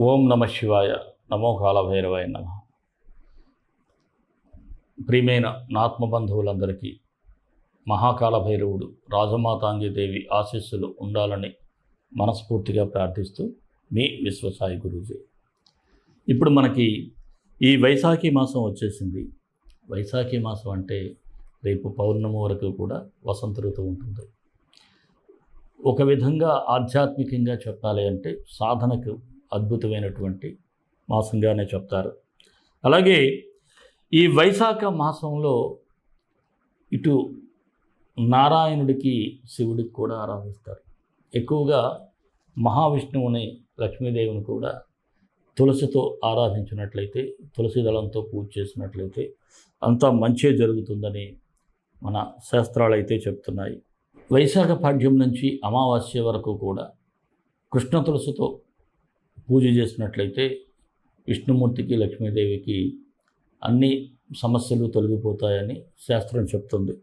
ఓం నమ శివాయ. నమో కాలభైరవాయ నమ. ప్రియమైన నాత్మ బంధువులందరికీ మహాకాలభైరవుడు రాజమాతాంగిదేవి ఆశీస్సులు ఉండాలని మనస్ఫూర్తిగా ప్రార్థిస్తూ మీ విశ్వసాయి గురూజీ. ఇప్పుడు మనకి ఈ వైశాఖి మాసం వచ్చేసింది. వైశాఖి మాసం అంటే రేపు పౌర్ణమి వరకు కూడా వసంత ఋతువు ఉంటుంది. ఒక విధంగా ఆధ్యాత్మికంగా చెప్పాలి అంటే సాధనకు అద్భుతమైనటువంటి మాసంగానే చెప్తారు. అలాగే ఈ వైశాఖ మాసంలో ఇటు నారాయణుడికి శివుడికి కూడా ఆరాధిస్తారు. ఎక్కువగా మహావిష్ణువుని లక్ష్మీదేవిని కూడా తులసితో ఆరాధించినట్లయితే తులసి దళంతో పూజ చేసినట్లయితే అంతా మంచే జరుగుతుందని మన శాస్త్రాలు అయితే చెప్తున్నాయి. వైశాఖ పాఠ్యం నుంచి అమావాస్య వరకు కూడా కృష్ణ తులసితో పూజ చేసినట్లయితే విష్ణుమూర్తికి లక్ష్మీదేవికి అన్ని సమస్యలు తొలగిపోతాయని శాస్త్రం చెప్తుంది.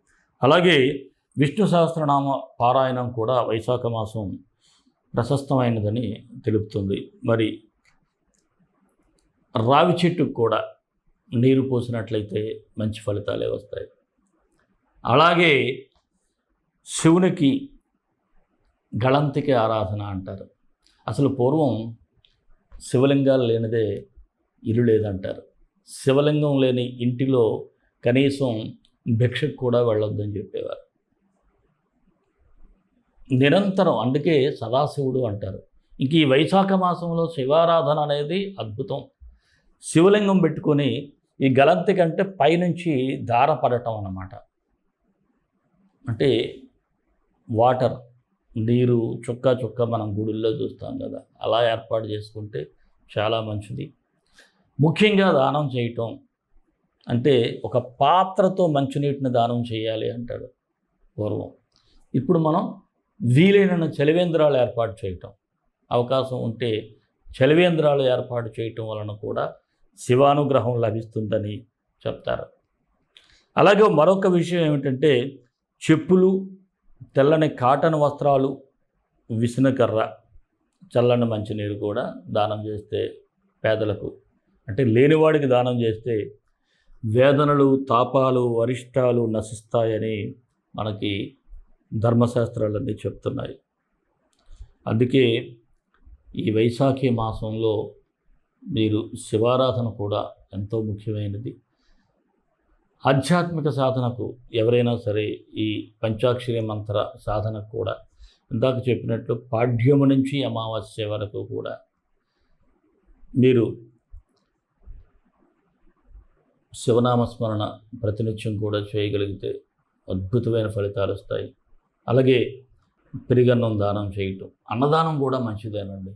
అలాగే విష్ణు సహస్రనామ పారాయణం కూడా వైశాఖ మాసం ప్రశస్తమైనదని తెలుపుతుంది. మరి రావి చెట్టుకు కూడా నీరు పోసినట్లయితే మంచి ఫలితాలే వస్తాయి. అలాగే శివునికి గళంతికి ఆరాధన అంటారు. అసలు పూర్వం శివలింగాలు లేనిదే ఇల్లు లేదంటారు. శివలింగం లేని ఇంటిలో కనీసం భిక్షకు కూడా వెళ్ళొద్దని చెప్పేవారు. నిరంతరం అందుకే సదాశివుడు అంటారు. ఇంక ఈ వైశాఖ మాసంలో శివారాధన అనేది అద్భుతం. శివలింగం పెట్టుకొని ఈ గలంతి కంటే పైనుంచి దార పడటం అన్నమాట. అంటే వాటర్. నీరు చుక్క చుక్క మనం గుడుల్లో చూస్తాం కదా అలా ఏర్పాటు చేసుకుంటే చాలా మంచిది. ముఖ్యంగా దానం చేయటం అంటే ఒక పాత్రతో మంచినీటిని దానం చేయాలి అంటాడు పూర్వం. ఇప్పుడు మనం వీలైన చలివేంద్రాలు ఏర్పాటు చేయటం అవకాశం ఉంటే చలివేంద్రాలు ఏర్పాటు చేయటం వలన కూడా శివానుగ్రహం లభిస్తుందని చెప్తారు. అలాగే మరొక విషయం ఏమిటంటే చెప్పులు తెల్లని కాటన్ వస్త్రాలు విసునకర్ర చల్లని మంచినీరు కూడా దానం చేస్తే పేదలకు అంటే లేనివాడికి దానం చేస్తే వేదనలు తాపాలు అరిష్టాలు నశిస్తాయని మనకి ధర్మశాస్త్రాలన్నీ చెప్తున్నాయి. అందుకే ఈ వైశాఖి మాసంలో మీరు శివారాధన కూడా ఎంతో ముఖ్యమైనది. ఆధ్యాత్మిక సాధనకు ఎవరైనా సరే ఈ పంచాక్షరి మంత్ర సాధనకు కూడా ఇందాక చెప్పినట్లు పాఠ్యము నుంచి అమావాస్య వరకు కూడా మీరు శివనామస్మరణ ప్రతినిత్యం కూడా చేయగలిగితే అద్భుతమైన ఫలితాలు వస్తాయి. అలాగే పెరిగన్నం దానం చేయటం. అన్నదానం కూడా మంచిదేనండి.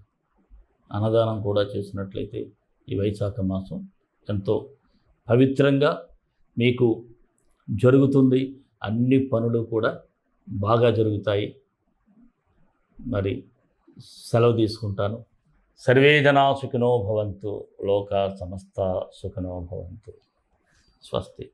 అన్నదానం కూడా చేసినట్లయితే ఈ వైశాఖ మాసం ఎంతో పవిత్రంగా మీకు జరుగుతుంది. అన్ని పనులు కూడా బాగా జరుగుతాయి. మరి సెలవు తీసుకుంటాను. సర్వే జనా సుఖినో భవంతు. లోక సమస్త సుఖినో భవంతు. స్వస్తి.